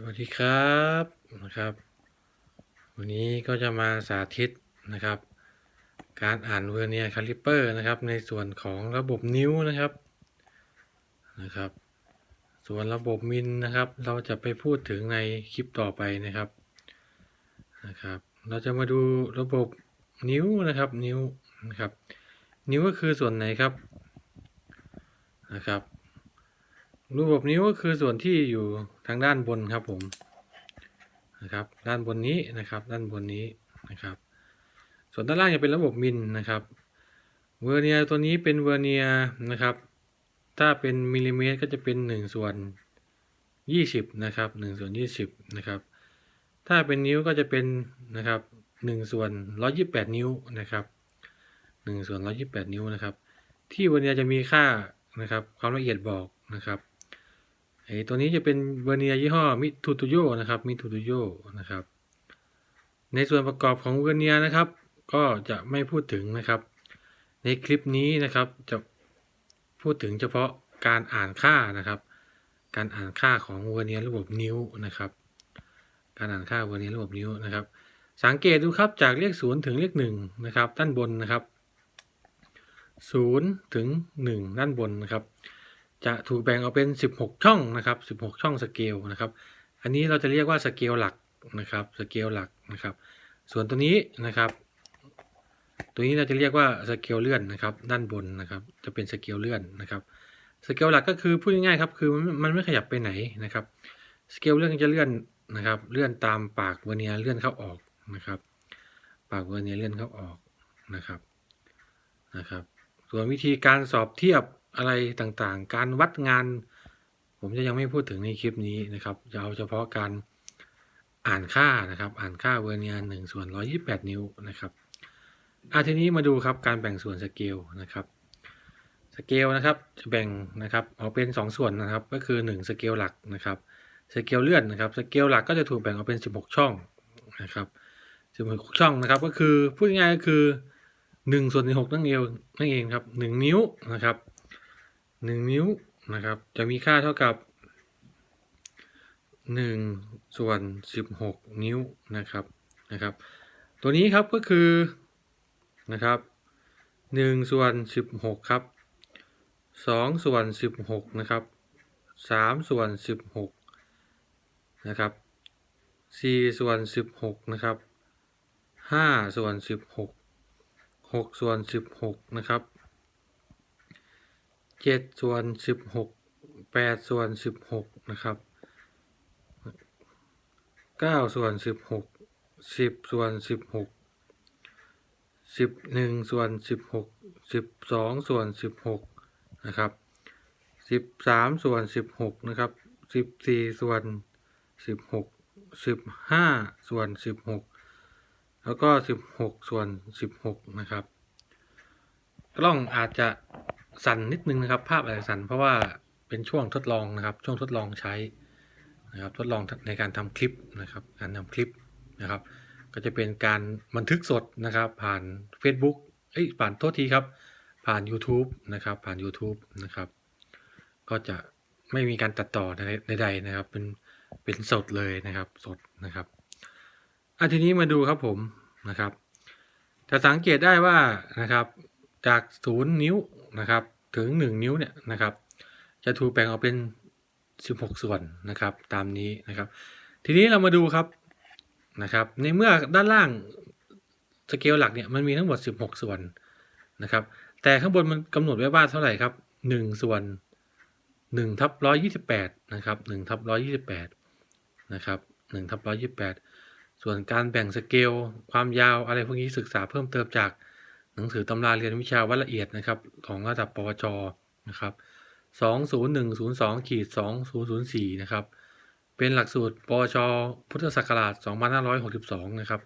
สวัสดีครับนะครับ วันนี้ก็จะมาสาธิตนะครับ การอ่านเวอร์เนียคาลิเปอร์นะครับ ในส่วนของระบบนิ้วนะครับนะครับ ส่วนระบบมิลนะครับ เราจะไปพูดถึงในคลิปต่อไปนะครับนะครับ เราจะมาดูระบบนิ้วนะครับนิ้วนะครับ นิ้วก็คือส่วนไหนครับนะครับ รูปนิ้วก็คือส่วนที่อยู่ ทางด้านบนครับผมนะครับ ด้านบนนี้นะครับ ด้านบนนี้นะครับ ส่วนด้านล่างจะเป็นระบบมิลนะครับ เวอร์เนียตัวนี้เป็นเวอร์เนียนะครับ ถ้าเป็นมิลลิเมตรก็จะเป็น1ส่วน20นะครับ1ส่วน20นะครับ ถ้าเป็นนิ้วก็จะเป็นนะครับ1ส่วน128 นิ้วนะครับ1ส่วน128 นิ้วนะครับ ที่เวอร์เนียจะมีค่านะครับ ความละเอียดบอกนะครับ ไอ้ตัวนี้จะเป็นเวอร์เนียยี่ห้อมิทูตุโยนะครับมิทูตุโยนะครับ ในส่วนประกอบของเวอร์เนียนะครับ ก็จะไม่พูดถึงนะครับ ในคลิปนี้นะครับจะพูดถึงเฉพาะการอ่านค่านะครับ การอ่านค่าของเวอร์เนียระบบนิ้วนะครับ การอ่านค่าเวอร์เนียระบบนิ้วนะครับ สังเกตดูครับจากเลขศูนย์ถึงเลขหนึ่งนะครับ ด้านบนนะครับศูนย์ถึงหนึ่งด้านบนนะครับ จะถูกแบ่งออกเป็น 16 ช่องนะครับ 16 ช่องสเกลนะครับ อันนี้เราจะเรียกว่าสเกลหลักนะครับ สเกลหลักนะครับ ส่วนตัวนี้นะครับ ตัวนี้เราจะเรียกว่าสเกลเลื่อนนะครับ ด้านบนนะครับ จะเป็นสเกลเลื่อนนะครับ สเกลหลักก็คือพูดง่ายๆครับ คือมันมันไม่ขยับไปไหนนะครับ สเกลเลื่อนจะเลื่อนนะครับ เลื่อนตามปากเวเนียเลื่อนเข้าออกนะครับ ปากเวเนียเลื่อนเข้าออกนะครับ นะครับ ส่วนวิธีการสอบเทียบ อะไรต่างๆ การวัดงาน ผมจะยังไม่พูดถึงในคลิปนี้นะครับ จะเอาเฉพาะการอ่านค่านะครับ อ่านค่าเวอร์เนียหนึ่งส่วนร้อยี่แปดนิ้วนะครับอาทีนี้มาดูครับการแบ่งส่วนสเกลนะครับสเกลนะครับจะแบ่งนะครับออกเป็น 2 ส่วนนะครับ ก็คือ1สเกลหลักนะครับสเกลเลื่อนนะครับสเกลหลักก็จะถูกแบ่งออกเป็น 16 ช่องนะครับ16ช่องนะครับ ก็คือพูดง่ายก็คือ1ส่วน16นั่นเองนั่นเองครับ1นิ้วนะครับ หนึ่งนิ้วนะครับ จะมีค่าเท่ากับหนึ่งส่วนสิบหกนิ้วนะครับนะครับ ตัวนี้ครับก็คือนะครับหนึ่งส่วนสิบหกครับสองส่วนสิบหกนะครับสามส่วนสิบหกนะครับสี่ส่วนสิบหกนะครับห้าส่วนสิบหกหกส่วนสิบหกนะครับ เจ็ดส่วนสิบหกแปดส่วนสิบหกนะครับเก้าส่วนสิบหกสิบส่วนสิบหกสิบหนึ่งส่วนสิบหกสิบสองส่วนสิบหกนะครับสิบสามส่วนสิบหกนะครับสิบสี่ส่วนสิบหกสิบห้าส่วนสิบหกแล้วก็สิบหกส่วนสิบหกนะครับ กล้องอาจจะ สั่นนิดนึงนะครับ ภาพอาจจะสั่นเพราะว่าเป็นช่วงทดลองนะครับ ช่วงทดลองใช้นะครับ ทดลองในการทำคลิปนะครับ การทำคลิปนะครับ ก็จะเป็นการบันทึกสดนะครับ ผ่าน Facebook เอ้ยผ่านโทษทีครับ ผ่าน YouTube นะครับ ผ่าน YouTube นะครับ ก็จะไม่มีการตัดต่อใดๆนะครับ เป็นเป็นสดเลยนะครับสดนะครับอะทีนี้มาดูครับผมนะครับจะสังเกตได้ว่านะครับจากศูนย์นิ้ว นะครับถึง 1 นิ้วเนี่ยนะครับ จะถูกแบ่งออกเป็น 16 ส่วนนะครับ ตามนี้นะครับ ทีนี้เรามาดูครับนะครับ ในเมื่อด้านล่างสเกลหลักเนี่ยมันมีทั้งหมด 16 ส่วนนะครับ แต่ข้างบนมันกำหนดไว้ว่าเท่าไหร่ครับ 1 ส่วน1ทับ128นะครับ1ทับ128นะครับ1ทับ128ส่วนการแบ่งสเกลความยาวอะไรพวกนี้ศึกษาเพิ่มเติมจาก หนังสือตำราเรียนวิชาวัดละเอียดนะครับ ของระดับปวชนะครับ20102ขีด2004นะครับ เป็นหลักสูตรปวช พุทธศักราช2562 นะครับ